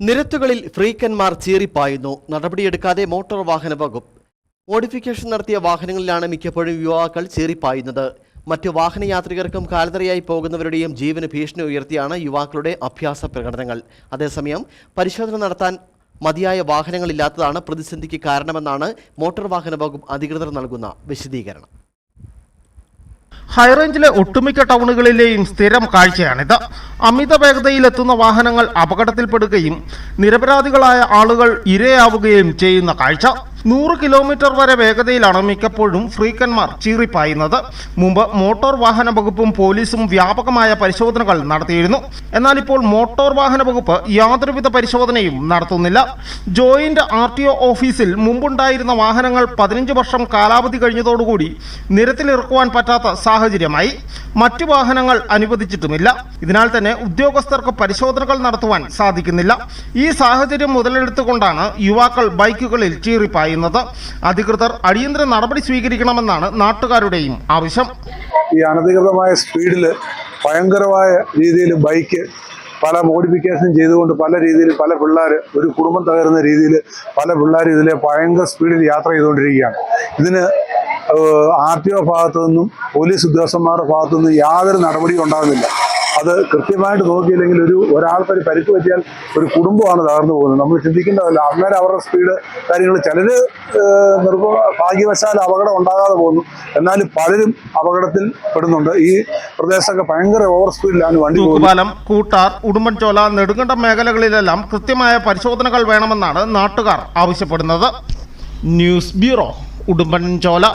നിരത്തുകളിൽ ഫ്രീക്കന്മാർ ചീറിപ്പായുന്നു. നടപടിയെടുക്കാതെ motor വാഹന വകുപ്പ്. Modification നടത്തിയ വാഹനങ്ങളിലാണ് മിക്കപ്പോഴും യുവാക്കൾ ചീറിപ്പായുന്നത്. മറ്റു വാഹനയാത്രികർക്കും കാലതറിയായി പോകുന്നവരുടെയും ജീവന് ഭീഷണി ഉയർത്തിയാണ് യുവാക്കളുടെ അഭ്യാസ പ്രകടനങ്ങൾ. അതേസമയം പരിശോധന നടത്താൻ മതിയായ വാഹനങ്ങളില്ലാത്തതാണ് പ്രതിസന്ധിക്ക് കാരണമെന്നാണ് മോട്ടോർ വാഹന വകുപ്പ് അധികൃതർ നൽകുന്ന വിശദീകരണം. ഹൈറേഞ്ചിലെ ഒട്ടുമിക്ക ടൗണുകളിലെയും സ്ഥിരം കാഴ്ചയാണിത്. അമിത വേഗതയിലെത്തുന്ന വാഹനങ്ങൾ അപകടത്തിൽപ്പെടുകയും നിരപരാധികളായ ആളുകൾ ഇരയാവുകയും ചെയ്യുന്ന കാഴ്ച. നൂറ് കിലോമീറ്റർ വരെ വേഗതയിലാണ് മിക്കപ്പോഴും ഫ്രീക്കന്മാർ ചീറിപ്പായുന്നത്. മുമ്പ് മോട്ടോർ വാഹന വകുപ്പും പോലീസും വ്യാപകമായ പരിശോധനകൾ നടത്തിയിരുന്നു. എന്നാൽ ഇപ്പോൾ മോട്ടോർ വാഹന വകുപ്പ് യാതൊരുവിധ പരിശോധനയും നടത്തുന്നില്ല. ജോയിന്റ് ആർ ടി ഒ ഓഫീസിൽ മുമ്പുണ്ടായിരുന്ന വാഹനങ്ങൾ പതിനഞ്ച് വർഷം കാലാവധി കഴിഞ്ഞതോടുകൂടി നിരത്തിലിറക്കുവാൻ പറ്റാത്ത സാഹചര്യമായി. മറ്റു വാഹനങ്ങൾ അനുവദിച്ചിട്ടുമില്ല. ഇതിനാൽ തന്നെ ഉദ്യോഗസ്ഥർക്ക് പരിശോധനകൾ നടത്തുവാൻ സാധിക്കുന്നില്ല. ഈ സാഹചര്യം മുതലെടുത്തുകൊണ്ടാണ് യുവാക്കൾ ബൈക്കുകളിൽ ചീറിപ്പായുന്നത്. അധികൃതർ അടിയന്തര നടപടി സ്വീകരിക്കണമെന്നാണ് നാട്ടുകാരുടെയും ആവശ്യം. ഈ അനധികൃതമായ സ്പീഡിൽ ഭയങ്കരമായ രീതിയിൽ ബൈക്ക് പല മോഡിഫിക്കേഷൻ ചെയ്തുകൊണ്ട് പല രീതിയിൽ പല പിള്ളേർ ഒരു കുടുംബം തകരുന്ന രീതിയിൽ പല പിള്ളേർ ഇതിലെ ഭയങ്കര സ്പീഡിൽ യാത്ര ചെയ്തുകൊണ്ടിരിക്കുകയാണ്. ഇതിന് ആർ ടി ഒ ഭാഗത്തു നിന്നും പോലീസ് ഉദ്യോഗസ്ഥന്മാരുടെ ഭാഗത്തു നിന്നും യാതൊരു നടപടിയും ഉണ്ടാകുന്നില്ല. അത് കൃത്യമായിട്ട് നോക്കിയില്ലെങ്കിൽ ഒരു ഒരാൾക്ക് ഒരു പരിക്ക് പറ്റിയാൽ ഒരു കുടുംബമാണ് തകർന്നു പോകുന്നത്. നമ്മൾ ചിന്തിക്കേണ്ടതല്ല അന്നേരം അവരുടെ സ്പീഡ് കാര്യങ്ങൾ ചിലർ നിർഭ ഭാഗ്യവശാൽ അപകടം ഉണ്ടാകാതെ പോകുന്നു. എന്നാലും പലരും അപകടത്തിൽ പെടുന്നുണ്ട്. ഈ പ്രദേശമൊക്കെ ഭയങ്കര ഓവർ സ്പീഡിലാണ് വണ്ടി തൂക്കുപാലം കൂട്ടാർ ഉടുമ്പൻചോല നെടുങ്കണ്ടം മേഖലകളിലെല്ലാം കൃത്യമായ പരിശോധനകൾ വേണമെന്നാണ് നാട്ടുകാർ ആവശ്യപ്പെടുന്നത്. News bureau Udumbanchola.